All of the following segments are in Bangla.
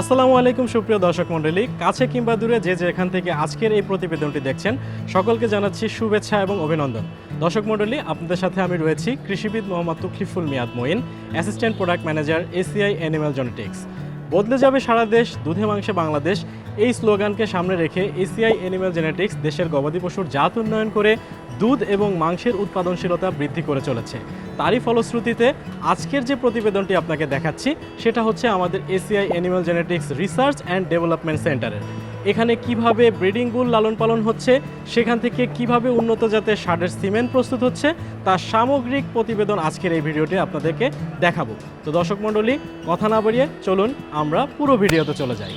আসসালামু আলাইকুম, সুপ্রিয় দর্শক মণ্ডলী। কাছে কিংবা দূরে যে যেখান থেকে আজকের এই প্রতিবেদনটি দেখছেন, সকলকে জানাচ্ছি শুভেচ্ছা এবং অভিনন্দন। দর্শক মণ্ডলী, আপনাদের সাথে আমি রয়েছি কৃষিবিদ Mohammad Tuklifful Miad Moin, assistant product manager ACI Animal Genetics. বদলে যাবে সারা দেশ, দুধে মাংসে বাংলাদেশ। এই স্লোগানকে সামনে রেখে এসিআই অ্যানিম্যাল জেনেটিক্স, দেশের গবাদি পশুর জাত উন্নয়ন করে দুধ এবং মাংসের উৎপাদনশীলতা বৃদ্ধি করে চলেছে। তারই ফলশ্রুতিতে আজকের যে প্রতিবেদনটি আপনাকে দেখাচ্ছি, সেটা হচ্ছে আমাদের ACI Animal Genetics research and development সেন্টারের। এখানে কীভাবে ব্রিডিং বুল লালন পালন হচ্ছে, সেখান থেকে কীভাবে উন্নত জাতের সারের সিমেন্ট প্রস্তুত হচ্ছে, তার সামগ্রিক প্রতিবেদন আজকের এই ভিডিওটি আপনাদেরকে দেখাবো। তো দর্শক মণ্ডলী, কথা না বাড়িয়ে চলুন, আমরা পুরো ভিডিওতে চলে যাই।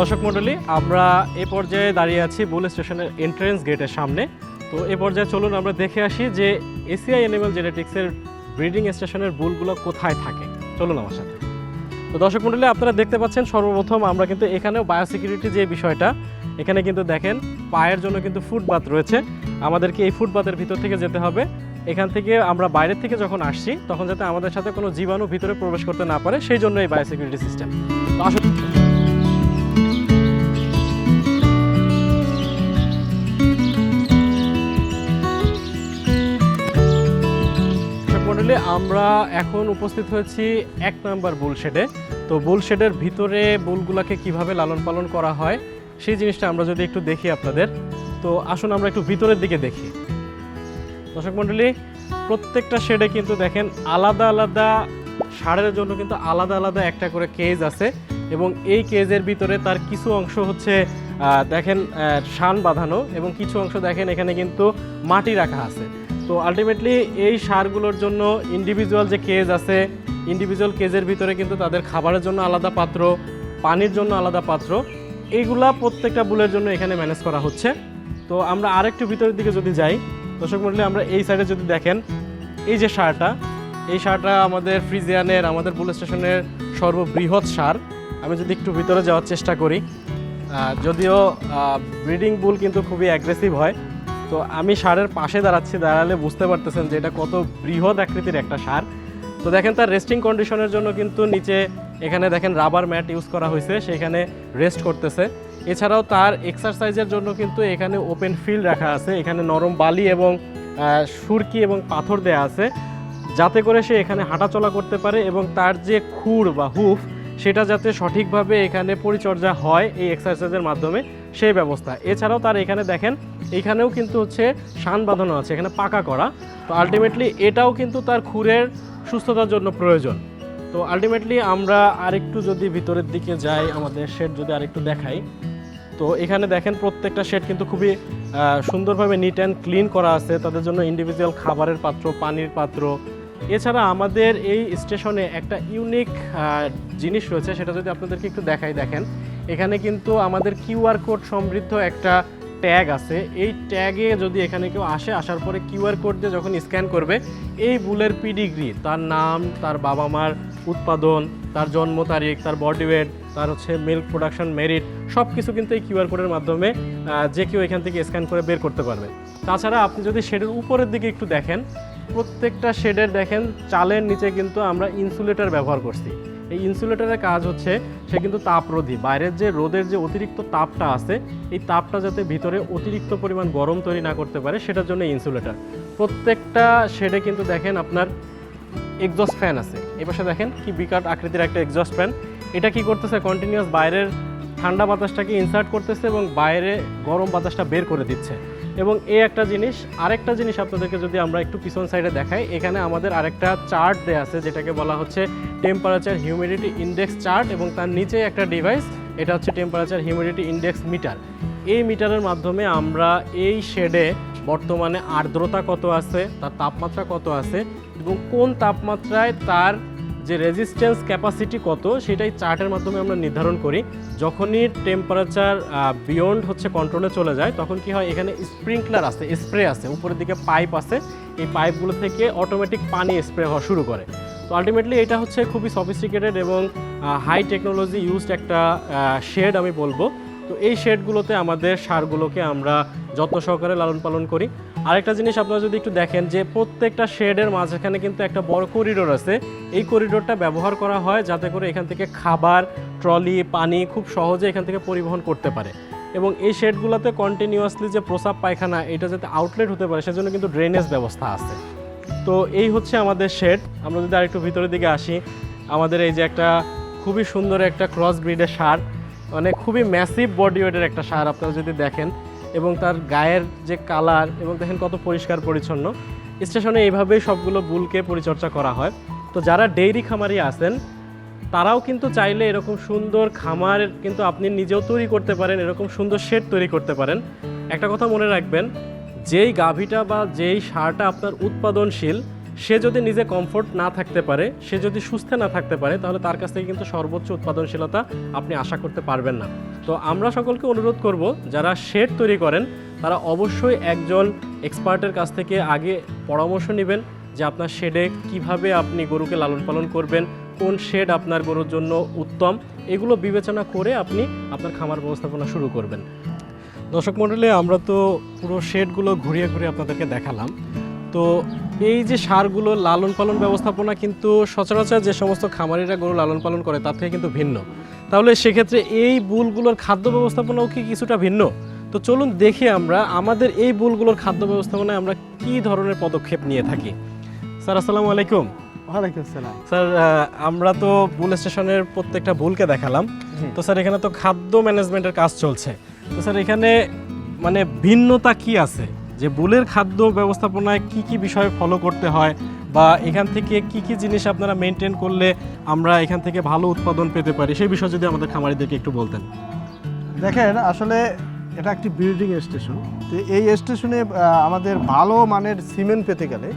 দর্শক মণ্ডলী, আমরা এ পর্যায়ে দাঁড়িয়ে আছি বুল স্টেশনের এন্ট্রেন্স গেটের সামনে। তো এ পর্যায়ে চলুন, আমরা দেখে আসি যে এসিআই অ্যানিমাল জেনেটিক্সের ব্রিডিং স্টেশনের বুলগুলো কোথায় থাকে। চলুন আমার সাথে। তো দর্শক মণ্ডলী, আপনারা দেখতে পাচ্ছেন সর্বপ্রথম আমরা কিন্তু এখানেও বায়োসিকিউরিটি যে বিষয়টা, এখানে কিন্তু দেখেন পায়ের জন্য কিন্তু ফুটবাথ রয়েছে। আমাদেরকে এই ফুটবাথের ভিতর থেকে যেতে হবে। এখান থেকে আমরা বাইরের থেকে যখন আসছি, তখন যাতে আমাদের সাথে কোনো জীবাণু ভিতরে প্রবেশ করতে না পারে, সেই জন্য এই বায়োসিকিউরিটি সিস্টেম আসলে আমরা এখন উপস্থিত হয়েছি এক নম্বর বুলশেডে। তো বুলশেডের ভিতরে বুলগুলাকে কীভাবে লালন পালন করা হয়, সেই জিনিসটা আমরা যদি একটু দেখি আপনাদের। তো আসুন আমরা একটু ভিতরের দিকে দেখি। দর্শক মণ্ডলী প্রত্যেকটা শেডে কিন্তু দেখেন আলাদা আলাদা ষাঁড়ের জন্য কিন্তু আলাদা আলাদা একটা করে কেজ আছে এবং এই কেজের ভিতরে তার কিছু অংশ হচ্ছে দেখেন শান বাঁধানো এবং কিছু অংশ দেখেন এখানে কিন্তু মাটি রাখা আছে। তো আলটিমেটলি এই সারগুলোর জন্য ইন্ডিভিজুয়াল যে কেজ আছে ইন্ডিভিজুয়াল কেজের ভিতরে কিন্তু তাদের খাবারের জন্য আলাদা পাত্র, পানির জন্য আলাদা পাত্র, এইগুলা প্রত্যেকটা বুলের জন্য এখানে ম্যানেজ করা হচ্ছে। তো আমরা আরেকটু ভিতরের দিকে যদি যাই, দর্শক মন্ডলী, আমরা এই সাইডে যদি দেখেন, এই যে সারটা, এই সারটা আমাদের ফ্রিজিয়ানের, আমাদের পুলিশ স্টেশনের সর্ববৃহৎ সার। আমি যদি একটু ভিতরে যাওয়ার চেষ্টা করি যদিও ব্রিডিং বুল কিন্তু খুবই অ্যাগ্রেসিভ হয় তো আমি সারের পাশে দাঁড়াচ্ছি, দাঁড়ালে বুঝতে পারতেছেন যে এটা কত বৃহৎ আকৃতির একটা সার। তো দেখেন তার রেস্টিং কন্ডিশনের জন্য কিন্তু নিচে এখানে দেখেন রাবার ম্যাট ইউজ করা হয়েছে, সেখানে রেস্ট করতেছে। এছাড়াও তার এক্সারসাইজের জন্য কিন্তু এখানে ওপেন ফিল্ড রাখা আছে, এখানে নরম বালি এবং সুরকি এবং পাথর দেয়া আছে, যাতে করে সে এখানে হাঁটাচলা করতে পারে এবং তার যে খুর বা হুফ, সেটা যাতে সঠিকভাবে এখানে পরিচর্যা হয় এই এক্সারসাইজের মাধ্যমে, সেই ব্যবস্থা। এছাড়াও তার এখানে দেখেন এখানেও কিন্তু হচ্ছে শান বাঁধানো আছে, এখানে পাকা করা। তো আলটিমেটলি এটাও কিন্তু তার খুরের সুস্থতার জন্য প্রয়োজন। তো আলটিমেটলি আমরা আরেকটু যদি ভিতরের দিকে যাই, আমাদের শেড যদি আরেকটু দেখাই। তো এখানে দেখেন প্রত্যেকটা শেড কিন্তু খুবই সুন্দরভাবে নিট অ্যান্ড ক্লিন করা আছে। তাদের জন্য ইন্ডিভিজুয়াল খাবারের পাত্র, পানির পাত্র। এছাড়া আমাদের এই স্টেশনে একটা ইউনিক জিনিস রয়েছে, সেটা যদি আপনাদেরকে একটু দেখাই দেখেন। এখানে কিন্তু আমাদের কিউআর কোড সমৃদ্ধ একটা ট্যাগ আছে, এই ট্যাগে যদি এখানে কেউ আসে, আসার পরে কিউআর কোড দিয়ে যখন স্ক্যান করবে, এই বুলের পিডিগ্রি তার নাম, তার বাবা মার উৎপাদন, তার জন্ম তারিখ, তার বডি ওয়েট তার হচ্ছে মিল্ক প্রোডাকশন মেরিট সব কিছু কিন্তু এই কিউআর কোডের মাধ্যমে যে কেউ এখান থেকে স্ক্যান করে বের করতে পারবে। তাছাড়া আপনি যদি শেডের উপরের দিকে একটু দেখেন, প্রত্যেকটা শেডের দেখেন, চালের নিচে কিন্তু আমরা ইনসুলেটর ব্যবহার করছি। এই ইনসুলেটরের কাজ হচ্ছে সে কিন্তু তাপরোধী বাইরের যে রোদের যে অতিরিক্ত তাপটা আছে, এই তাপটা যাতে ভিতরে অতিরিক্ত পরিমাণ গরম তৈরি না করতে পারে, সেটার জন্য ইনসুলেটর প্রত্যেকটা শেডে কিন্তু দেখেন আপনার এক্সস্ট ফ্যান আছে। এই পাশে দেখেন কি বিকাট আকৃতির একটা এক্সস্ট ফ্যান এটা কি করতেছে? কন্টিনিউয়াস বাইরের ঠান্ডা বাতাসটাকে ইনসার্ট করতেছে এবং বাইরে গরম বাতাসটা বের করে দিচ্ছে। এবং এই একটা জিনিস, আরেকটা জিনিস আপনাদেরকে যদি আমরা একটু পিছন সাইডে দেখাই, এখানে আমাদের আরেকটা চার্ট দেয়া আছে, যেটাকে বলা হচ্ছে টেম্পারেচার হিউমিডিটি ইন্ডেক্স চার্ট এবং তার নিচে একটা ডিভাইস এটা হচ্ছে টেম্পারেচার হিউমিডিটি ইন্ডেক্স মিটার এই মিটারের মাধ্যমে আমরা এই শেডে বর্তমানে আর্দ্রতা কত আছে, তার তাপমাত্রা কত আছে এবং কোন তাপমাত্রায় তার যে রেজিস্ট্যান্স ক্যাপাসিটি কত, সেটাই চার্টের মাধ্যমে আমরা নির্ধারণ করি। যখনই টেম্পারেচার বিয়ন্ড হচ্ছে কন্ট্রোলে চলে যায়, তখন কি হয়, এখানে স্প্রিংকলার আছে স্প্রে আছে উপরের দিকে পাইপ আছে এই পাইপগুলো থেকে অটোমেটিক পানি স্প্রে হওয়া শুরু করে। তো আলটিমেটলি এটা হচ্ছে খুবই সফিস্টিকেটেড এবং হাই টেকনোলজি ইউজড একটা শেড আমি বলব। তো এই শেডগুলোতে আমাদের সারগুলোকে আমরা যত্ন সহকারে লালন পালন করি। আরেকটা জিনিস আপনারা যদি একটু দেখেন যে প্রত্যেকটা শেডের মাঝখানে কিন্তু একটা বড় করিডোর আছে। এই করিডোরটা ব্যবহার করা হয় যাতে করে এখান থেকে খাবার, ট্রলি, পানি খুব সহজে এখান থেকে পরিবহন করতে পারে। এবং এই শেডগুলোতে কন্টিনিউয়াসলি যে প্রসাব পায়খানা, এটা যাতে আউটলেট হতে পারে, সেজন্য কিন্তু ড্রেনেজ ব্যবস্থা আছে। তো এই হচ্ছে আমাদের শেড। আমরা যদি আরেকটু ভিতরের দিকে আসি, আমাদের এই যে একটা খুবই সুন্দর একটা ক্রস ব্রিডের সার। মানে খুবই ম্যাসিভ বডি ওয়েটের একটা সার আপনারা যদি দেখেন এবং তার গায়ের যে কালার এবং দেখেন কত পরিষ্কার পরিচ্ছন্ন, স্টেশনে এইভাবেই সবগুলো বুলকে পরিচর্যা করা হয়। তো যারা ডেইরি খামারি আছেন, তারাও কিন্তু চাইলে এরকম সুন্দর খামার কিন্তু আপনি নিজেও তৈরি করতে পারেন, এরকম সুন্দর শেড তৈরি করতে পারেন। একটা কথা মনে রাখবেন, যেই গাভীটা বা যেই সারটা আপনার উৎপাদনশীল সে যদি নিজে কমফোর্ট না থাকতে পারে, সে যদি সুস্থ না থাকতে পারে, তাহলে তার কাছ থেকে কিন্তু সর্বোচ্চ উৎপাদনশীলতা আপনি আশা করতে পারবেন না। তো আমরা সকলকে অনুরোধ করব, যারা শেড তৈরি করেন, তারা অবশ্যই একজন এক্সপার্টের কাছ থেকে আগে পরামর্শ নেবেন যে আপনার শেডে কীভাবে আপনি গরুকে লালন পালন করবেন, কোন শেড আপনার গরুর জন্য উত্তম, এগুলো বিবেচনা করে আপনি আপনার খামার ব্যবস্থাপনা শুরু করবেন। দর্শক মণ্ডলী, আমরা তো পুরো শেডগুলো ঘুরিয়ে ঘুরিয়ে আপনাদেরকে দেখালাম। তো এই যে সারগুলো লালন পালন ব্যবস্থাপনা কিন্তু সচরাচর যে সমস্ত খামারিরা গরু লালন পালন করে তার থেকে কিন্তু ভিন্ন। তাহলে সেক্ষেত্রে এই বুলগুলোর খাদ্য ব্যবস্থাপনাও কি কিছুটা ভিন্ন? তো চলুন দেখি আমরা আমাদের এই বুলগুলোর খাদ্য ব্যবস্থাপনায় আমরা কি ধরনের পদক্ষেপ নিয়ে থাকি। স্যার আসসালামু আলাইকুম। ওয়ালাইকুম আসসালাম। স্যার আমরা তো বুল স্টেশনের প্রত্যেকটা বুলকে দেখালাম। তো স্যার এখানে তো খাদ্য ম্যানেজমেন্টের কাজ চলছে। তো স্যার এখানে মানে ভিন্নতা কি আছে? যে বুলের খাদ্য ব্যবস্থাপনায় কি কি বিষয় ফলো করতে হয় বা এখান থেকে কি কি জিনিস আপনারা মেনটেন করলে আমরা এখান থেকে ভালো উৎপাদন পেতে পারি, সেই বিষয়ে যদি আমাদের খামারিদেরকে একটু বলতেন। দেখেন, আসলে এটা একটি বিল্ডিং স্টেশন তো এই স্টেশনে আমাদের ভালো মানের সিমেন্ট পেতে গেলে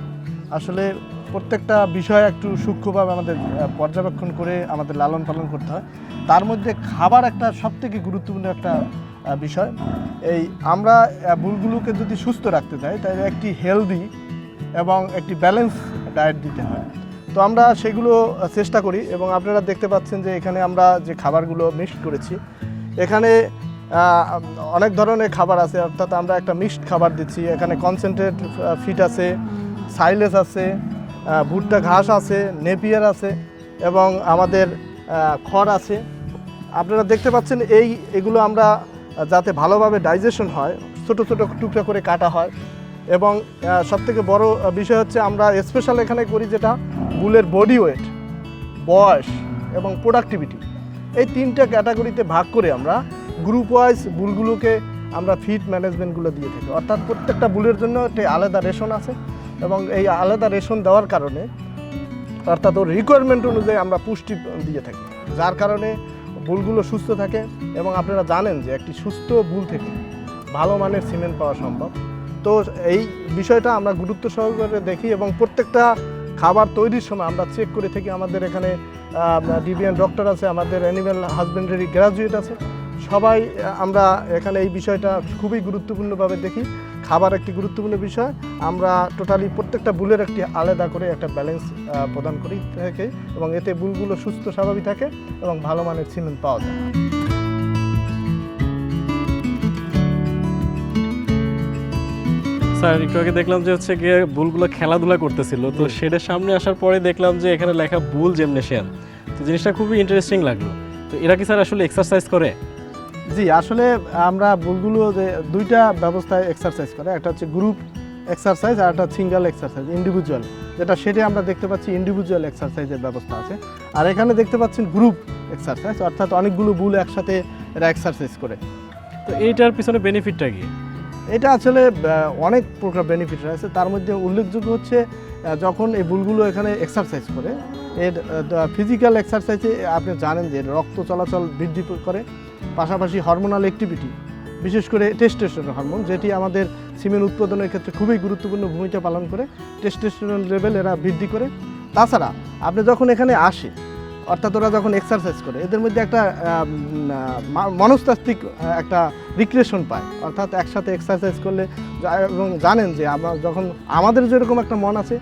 আসলে প্রত্যেকটা বিষয় একটু সূক্ষ্মভাবে আমাদের পর্যবেক্ষণ করে আমাদের লালন পালন করতে হয়। তার মধ্যে খাবার একটা সবথেকে গুরুত্বপূর্ণ একটা বিষয়। এই আমরা বুলগুলোকে যদি সুস্থ রাখতে চাই, তাহলে একটি হেলদি এবং একটি ব্যালেন্স ডায়েট দিতে হয়। তো আমরা সেগুলো চেষ্টা করি এবং আপনারা দেখতে পাচ্ছেন যে এখানে আমরা যে খাবারগুলো মিক্সড করেছি, এখানে অনেক ধরনের খাবার আছে। অর্থাৎ আমরা একটা মিক্সড খাবার দিচ্ছি। এখানে কনসেন্ট্রেট ফিট আছে সাইলেস আছে ভুট্টা ঘাস আছে নেপিয়ার আছে এবং আমাদের খড় আছে। আপনারা দেখতে পাচ্ছেন এই, এগুলো আমরা যাতে ভালোভাবে ডাইজেশন হয়, ছোট ছোট টুকরা করে কাটা হয় এবং সবথেকে বড় বিষয় হচ্ছে আমরা স্পেশাল এখানে করি যেটা বুলের বডি ওয়েট বয়স এবং প্রোডাক্টিভিটি এই তিনটা ক্যাটাগরিতে ভাগ করে আমরা গ্রুপ ওয়াইজ বুলগুলোকে আমরা ফিট ম্যানেজমেন্টগুলো দিয়ে থাকি। অর্থাৎ প্রত্যেকটা বুলের জন্য একটি আলাদা রেশন আছে এবং এই আলাদা রেশন দেওয়ার কারণে অর্থাৎ ওর রিকোয়ারমেন্ট অনুযায়ী আমরা পুষ্টি দিয়ে থাকি। যার কারণে বুলগুলো সুস্থ থাকে এবং আপনারা জানেন যে একটি সুস্থ বুল থেকে ভালো মানের সিমেন্ট পাওয়া সম্ভব। তো এই বিষয়টা আমরা গুরুত্ব সহকারে দেখি এবং প্রত্যেকটা খাবার তৈরির সময় আমরা চেক করে থাকি। আমাদের এখানে ডিবিএন ডক্টর আছে, আমাদের অ্যানিম্যাল হাজবেন্ডারি গ্রাজুয়েট আছে। সবাই আমরা এখানে এই বিষয়টা খুবই গুরুত্বপূর্ণভাবে দেখি। খাবার একটি গুরুত্বপূর্ণ বিষয়। আমরা টোটালি প্রত্যেকটা বুলের একটি আলাদা করে একটা ব্যালেন্স প্রদান করি থাকে এবং এতে বুলগুলো সুস্থ স্বাভাবিক থাকে এবং ভালো মানের সিমেন্ট পাওয়া যায়। স্যার একটু আগে দেখলাম যে হচ্ছে গিয়ে বুলগুলো খেলাধুলা করতেছিল। তো শেডের সামনে আসার পরে দেখলাম যে এখানে লেখা বুল জেমনেশিয়ান তো জিনিসটা খুবই ইন্টারেস্টিং লাগল। তো এরা কি স্যার আসলে এক্সারসাইজ করে? জি আসলে আমরা বুলগুলো যে দুইটা ব্যবস্থায় এক্সারসাইজ করে একটা হচ্ছে গ্রুপ এক্সারসাইজ আর একটা সিঙ্গেল এক্সারসাইজ ইন্ডিভিজুয়াল যেটা সেটা আমরা দেখতে পাচ্ছি ইন্ডিভিজুয়াল এক্সারসাইজের ব্যবস্থা আছে। আর এখানে দেখতে পাচ্ছেন গ্রুপ এক্সারসাইজ অর্থাৎ অনেকগুলো বুল একসাথে এরা এক্সারসাইজ করে। তো এইটার পিছনে বেনিফিটটা কি? এটা আসলে অনেক প্রকার বেনিফিট রয়েছে। তার মধ্যে উল্লেখযোগ্য হচ্ছে যখন এই বুলগুলো এখানে এক্সারসাইজ করে এর ফিজিক্যাল এক্সারসাইজে আপনি জানেন যে রক্ত চলাচল বৃদ্ধি করে। পাশাপাশি হরমোনাল অ্যাক্টিভিটি বিশেষ করে টেস্টোস্টেরন হরমোন যেটি আমাদের সিমেন্ট উৎপাদনের ক্ষেত্রে খুবই গুরুত্বপূর্ণ ভূমিকা পালন করে টেস্টোস্টেরন লেভেল এরা বৃদ্ধি করে। তাছাড়া আপনি যখন এখানে আসে, অর্থাৎ ওরা যখন এক্সারসাইজ করে, এদের মধ্যে একটা মনস্তাত্ত্বিক একটা রিক্রিয়েশন পায়। অর্থাৎ একসাথে এক্সারসাইজ করলে এবং জানেন যে আমরা যখন আমাদের যেরকম একটা মন আছে,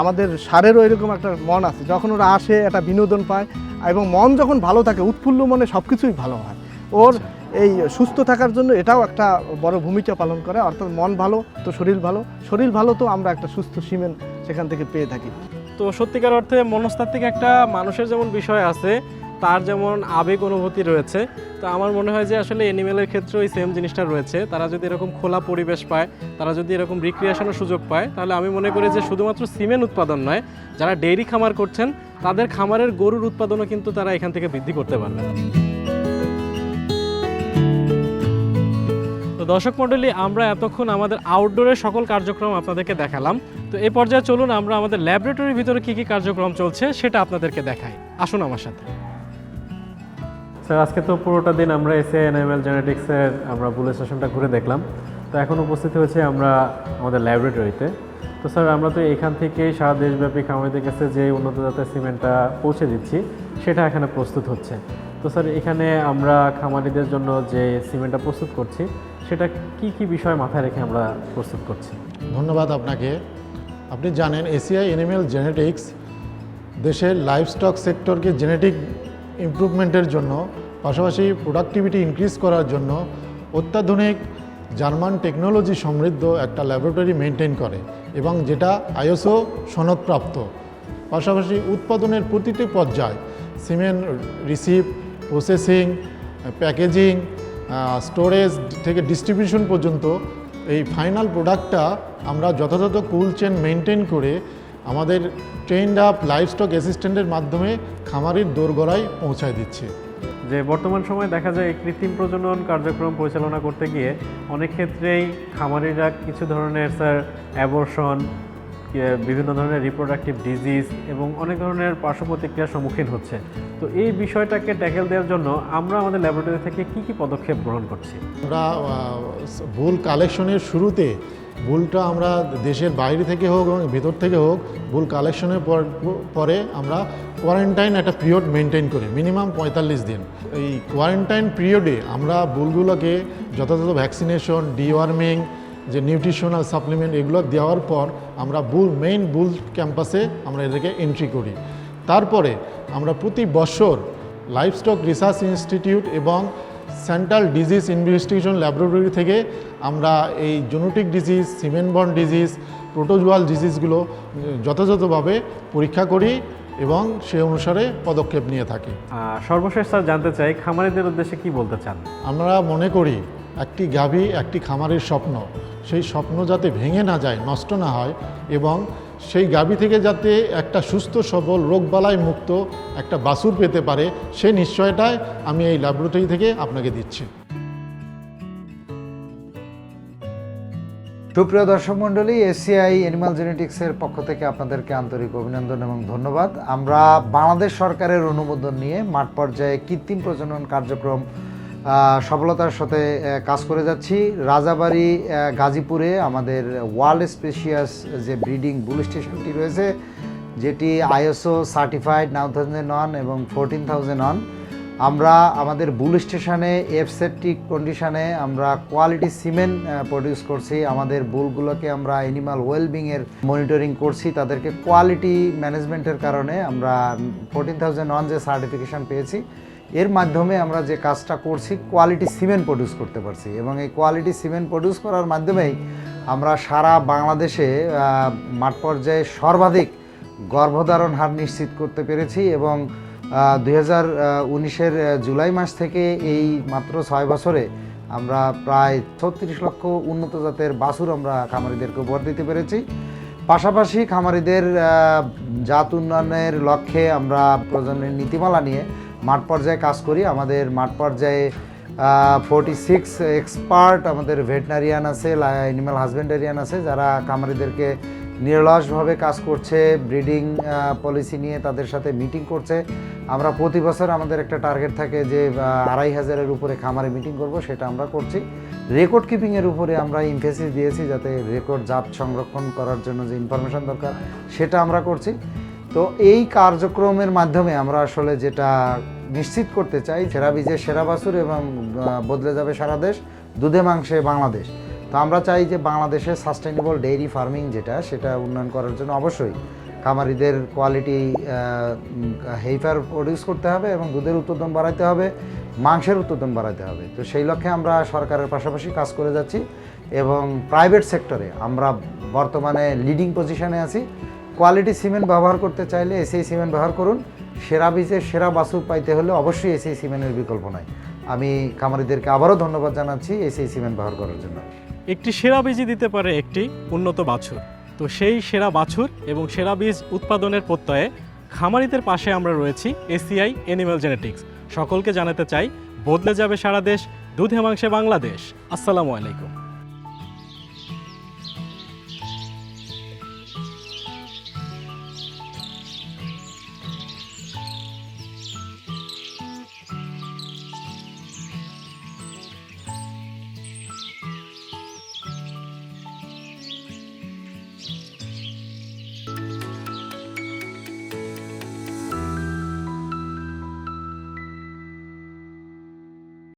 আমাদের সারেরও এরকম একটা মন আছে। যখন ওরা আসে, একটা বিনোদন পায়, এবং মন যখন ভালো থাকে, উৎফুল্ল মনে সব কিছুই ভালো হয়। ওর এই সুস্থ থাকার জন্য এটাও একটা বড় ভূমিকা পালন করে, অর্থাৎ মন ভালো, তো শরীর ভালো। শরীর ভালো তো আমরা একটা সুস্থ সিমেন্ট সেখান থেকে পেয়ে থাকি। তো সত্যিকার অর্থে মনস্তাত্ত্বিক একটা মানুষের যেমন বিষয় আছে, তার যেমন আবেগ অনুভূতি রয়েছে, তো আমার মনে হয় যে আসলে এনিমেলের ক্ষেত্রেও এই সেম জিনিসটা রয়েছে। তারা যদি এরকম খোলা পরিবেশ পায়, তারা যদি এরকম রিক্রিয়েশনের সুযোগ পায়, তাহলে আমি মনে করি যে শুধুমাত্র সিমেন্ট উৎপাদন নয়, যারা ডেইরি খামার করছেন, তাদের খামারের গরুর উৎপাদনও কিন্তু তারা এখান থেকে বৃদ্ধি করতে পারবে। দর্শক মণ্ডলী, আমরা এতক্ষণ আমাদের আউটডোরের সকল কার্যক্রম আপনাদেরকে দেখালাম। তো এই পর্যায়ে চলুন, আমরা আমাদের ল্যাবরেটরির ভিতরে কি কি কার্যক্রম চলছে সেটা আপনাদেরকে দেখাই। আসুন আমার সাথে। স্যার, আজকে তো পুরোটা দিন আমরা এসে এনএমএল জেনেটিক্সের আমরা বুলের সেশনটা ঘুরে দেখলাম। তো এখন উপস্থিত হয়েছে আমরা আমাদের ল্যাবরেটরিতে তো স্যার, আমরা তো এখান থেকেই সারা দেশব্যাপী খামারিদের কাছে যে উন্নত জাতের সিমেন্টটা পৌঁছে দিচ্ছি, সেটা এখানে প্রস্তুত হচ্ছে। তো স্যার, এখানে আমরা খামারিদের জন্য যে সিমেন্টটা প্রস্তুত করছি, সেটা কি কি বিষয় মাথায় রেখে আমরা প্রস্তুত করছি? ধন্যবাদ আপনাকে। আপনি জানেন এসিআই এনিম্যাল জেনেটিক্স দেশের লাইভস্টক সেক্টরকে জেনেটিক ইমপ্রুভমেন্টের জন্য, পাশাপাশি প্রোডাক্টিভিটি ইনক্রিজ করার জন্য অত্যাধুনিক জার্মান টেকনোলজি সমৃদ্ধ একটা ল্যাবরেটরি মেনটেন করে এবং যেটা আইএসও সনদপ্রাপ্ত। পাশাপাশি উৎপাদনের প্রতিটি পর্যায় semen receive processing packaging storage থেকে ডিস্ট্রিবিউশন পর্যন্ত এই ফাইনাল প্রোডাক্টটা আমরা যথাযথ কুল চেন মেনটেন করে আমাদের ট্রেন্ড আপ লাইভস্টক অ্যাসিস্ট্যান্টের মাধ্যমে খামারির দোরগড়ায় পৌঁছায় দিচ্ছে। যে বর্তমান সময়ে দেখা যায় কৃত্রিম প্রজনন কার্যক্রম পরিচালনা করতে গিয়ে অনেক ক্ষেত্রেই খামারিরা কিছু ধরনের, স্যার অ্যাবর্শন বিভিন্ন ধরনের রিপ্রোডাক্টিভ ডিজিজ এবং অনেক ধরনের পার্শ্ব প্রতিক্রিয়ার সম্মুখীন হচ্ছে। তো এই বিষয়টাকে ট্যাকেল দেওয়ার জন্য আমরা আমাদের ল্যাবরেটরি থেকে কি কি পদক্ষেপ গ্রহণ করছি? আমরা ভুল কালেকশনের শুরুতে, ভুলটা আমরা দেশের বাইরে থেকে হোক এবং ভেতর থেকে হোক, ভুল কালেকশনের পর, পরে আমরা কোয়ারেন্টাইন একটা পিরিয়ড মেনটেন করি মিনিমাম পঁয়তাল্লিশ দিন। এই কোয়ারেন্টাইন পিরিয়ডে আমরা ভুলগুলোকে যথাযথ ভ্যাকসিনেশন ডিওয়ার্মিং যে নিউট্রিশনাল সাপ্লিমেন্ট এগুলো দেওয়ার পর আমরা বুল মেইন বুল ক্যাম্পাসে আমরা এদেরকে এন্ট্রি করি। তারপরে আমরা প্রতি বছর লাইভস্টক রিসার্চ ইনস্টিটিউট এবং সেন্ট্রাল ডিজিজ ইনভেস্টিগেশন ল্যাবরেটরি থেকে আমরা এই genetic disease semen borne disease protozoal ডিজিজগুলো যথাযথভাবে পরীক্ষা করি এবং সে অনুসারে পদক্ষেপ নিয়ে থাকি। সর্বশেষ স্যার জানতে চাই খামারিদের উদ্দেশ্যে কি বলতে চান? আমরা মনে করি একটি গাভী, একটি খামারের স্বপ্ন। সেই স্বপ্ন যাতে ভেঙে না যায়, নষ্ট না হয় এবং সেই গাভী থেকে যাতে একটা সুস্থ, সবল, রোগবালাই মুক্ত একটা বাছুর পেতে পারে সেই নিশ্চয়টাই আমি এই ল্যাবরেটরি থেকে আপনাকে দিচ্ছি। সুপ্রিয় দর্শক মণ্ডলী, এসিআই অ্যানিমাল জেনেটিক্সের পক্ষ থেকে আপনাদেরকে আন্তরিক অভিনন্দন এবং ধন্যবাদ। আমরা বাংলাদেশ সরকারের অনুমোদন নিয়ে মাঠ পর্যায়ে কৃত্রিম প্রজনন কার্যক্রম সফলতার সাথে কাজ করে যাচ্ছি। রাজাবাড়ি গাজীপুরে আমাদের ওয়ার্ল্ড স্পেশিয়াস যে ব্রিডিং বুল স্টেশনটি রয়েছে, যেটি ISO certified nine thousand one এবং ফোরটিন থাউজেন্ড ওয়ান। আমরা আমাদের বুল স্টেশনে, এফ এফসেপটিক কন্ডিশনে আমরা কোয়ালিটি সিমেন্ট প্রডিউস করছি। আমাদের বুলগুলোকে আমরা অ্যানিমাল ওয়েলবিংয়ের মনিটরিং করছি। তাদেরকে কোয়ালিটি ম্যানেজমেন্টের কারণে আমরা ফোরটিন থাউজেন্ড ওয়ান যে সার্টিফিকেশান পেয়েছি এর মাধ্যমে আমরা যে কাজটা করছি কোয়ালিটি সিমেন্ট প্রডিউস করতে পারছি এবং এই কোয়ালিটি সিমেন্ট প্রডিউস করার মাধ্যমেই আমরা সারা বাংলাদেশে মাঠ পর্যায়ে সর্বাধিক গর্ভধারণ হার নিশ্চিত করতে পেরেছি এবং দুই হাজার উনিশের জুলাই মাস থেকে এই মাত্র ছয় বছরে আমরা প্রায় ছত্রিশ লক্ষ উন্নত জাতের বাছুর আমরা খামারিদেরকে উপহার দিতে পেরেছি। পাশাপাশি খামারিদের জাত উন্নয়নের লক্ষ্যে আমরা প্রজন্মের নীতিমালা নিয়ে মাঠ পর্যায়ে কাজ করি। আমাদের মাঠ পর্যায়ে ফোরটি সিক্স এক্সপার্ট আমাদের ভেটেনারিয়ান আছে অ্যানিম্যাল হাজবেন্ডারিয়ান আছে, যারা খামারিদেরকে নিরলসভাবে কাজ করছে ব্রিডিং পলিসি নিয়ে তাদের সাথে মিটিং করছে। আমরা প্রতি বছর আমাদের একটা টার্গেট থাকে যে আড়াই হাজারের উপরে খামারে মিটিং করব, সেটা আমরা করছি। রেকর্ড কিপিংয়ের উপরে আমরা ইমফেসিস দিয়েছি যাতে রেকর্ড জাত সংরক্ষণ করার জন্য যে ইনফরমেশন দরকার, সেটা আমরা করছি। তো এই কার্যক্রমের মাধ্যমে আমরা আসলে যেটা নিশ্চিত করতে চাই, সেরা বীজে সেরা বাছুর এবং বদলে যাবে সারা দেশ, দুধে মাংসে বাংলাদেশ। তো আমরা চাই যে বাংলাদেশের সাস্টেনেবল ডেইরি ফার্মিং যেটা, সেটা উন্নয়ন করার জন্য অবশ্যই খামারিদের কোয়ালিটি হেইফার প্রডিউস করতে হবে এবং দুধের উৎপাদন বাড়াইতে হবে, মাংসের উৎপাদন বাড়াইতে হবে। তো সেই লক্ষ্যে আমরা সরকারের পাশাপাশি কাজ করে যাচ্ছি এবং প্রাইভেট সেক্টরে আমরা বর্তমানে লিডিং পজিশনে আছি। কোয়ালিটি সিমেন্ট ব্যবহার করতে চাইলে এসএই সিমেন্ট ব্যবহার করুন। সেরা বীজে সেরা বাছুর পাইতে হলে অবশ্যই এসএই সিমেন্টের বিকল্প নাই। আমি খামারিদেরকে আবারও ধন্যবাদ জানাচ্ছি এসএই সিমেন্ট ব্যবহার করার জন্য। একটি সেরা বীজই দিতে পারে একটি উন্নত বাছুর। তো সেই সেরা বাছুর এবং সেরা বীজ উৎপাদনের প্রত্যয়ে খামারিদের পাশে আমরা রয়েছি এসিআই এনিম্যাল জেনেটিক্স। সকলকে জানাতে চাই, বদলে যাবে সারা দেশ, দুধে মাংসে বাংলাদেশ। আসসালামু আলাইকুম।